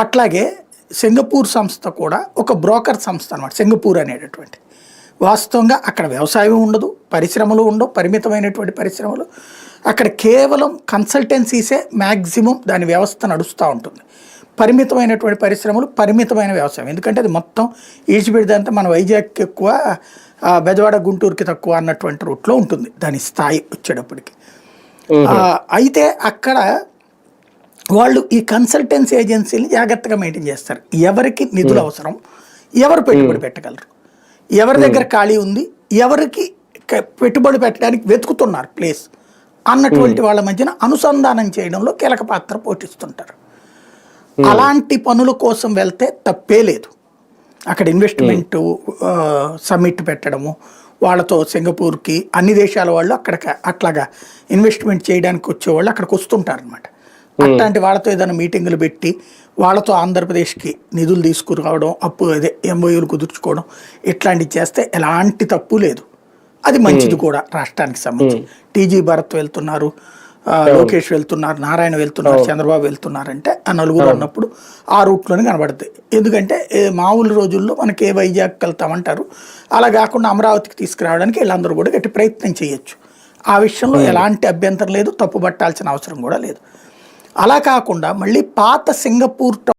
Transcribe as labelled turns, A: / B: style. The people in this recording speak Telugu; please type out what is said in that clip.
A: అట్లాగే సింగపూర్ సంస్థ కూడా ఒక బ్రోకర్ సంస్థ అనమాట సింగపూర్ అనేటటువంటి. వాస్తవంగా అక్కడ వ్యవసాయం ఉండదు పరిశ్రమలు ఉండవు పరిమితమైనటువంటి పరిశ్రమలు. అక్కడ కేవలం కన్సల్టెన్సీసే మ్యాక్సిమం దాని వ్యవస్థ నడుస్తూ ఉంటుంది. పరిమితమైనటువంటి పరిశ్రమలు పరిమితమైన వ్యవసాయం. ఎందుకంటే అది మొత్తం ఈడ్చిపెడితే మన వైజాగ్కి ఎక్కువ బెజవాడ గుంటూరుకి తక్కువ అన్నటువంటి రూట్లో ఉంటుంది దాని స్థాయి వచ్చేటప్పటికి. అయితే అక్కడ వాళ్ళు ఈ కన్సల్టెన్సీ ఏజెన్సీని జాగ్రత్తగా మెయింటైన్ చేస్తారు. ఎవరికి నిధులు అవసరం ఎవరు పెట్టుబడి పెట్టగలరు ఎవరి దగ్గర ఖాళీ ఉంది ఎవరికి పెట్టుబడి పెట్టడానికి వెతుకుతున్నారు ప్లేస్ అన్నటువంటి వాళ్ళ మధ్యన అనుసంధానం చేయడంలో కీలక పాత్ర పోషిస్తుంటారు. అలాంటి పనుల కోసం వెళ్తే తప్పే లేదు. అక్కడ ఇన్వెస్ట్మెంట్ సమ్మిట్ పెట్టడము వాళ్ళతో సింగపూర్కి అన్ని దేశాల వాళ్ళు అక్కడ అట్లాగా ఇన్వెస్ట్మెంట్ చేయడానికి వచ్చేవాళ్ళు అక్కడికి వస్తుంటారు అనమాట అట్లాంటి వాళ్ళతో ఏదైనా మీటింగులు పెట్టి వాళ్ళతో ఆంధ్రప్రదేశ్కి నిధులు తీసుకురావడం అప్పు అదే ఎంఓయూలు కుదుర్చుకోవడం ఇట్లాంటివి చేస్తే ఎలాంటి తప్పు లేదు. అది మంచిది కూడా రాష్ట్రానికి సంబంధించి. టీజీ భరత్ వెళ్తున్నారు లోకేష్ వెళ్తున్నారు నారాయణ వెళ్తున్నారు చంద్రబాబు వెళ్తున్నారంటే ఆ నలుగురు అన్నప్పుడు ఆ రూట్లోనే కనబడుతుంది ఎందుకంటే మామూలు రోజుల్లో మనకి ఏ వైజాగ్ వెళ్తామంటారు అలా కాకుండా అమరావతికి తీసుకురావడానికి వీళ్ళందరూ కూడా గట్టి ప్రయత్నం చేయొచ్చు. ఆ విషయంలో ఎలాంటి అభ్యంతరం లేదు తప్పు పట్టాల్సిన అవసరం కూడా లేదు. అలా కాకుండా మళ్ళీ పాత సింగపూర్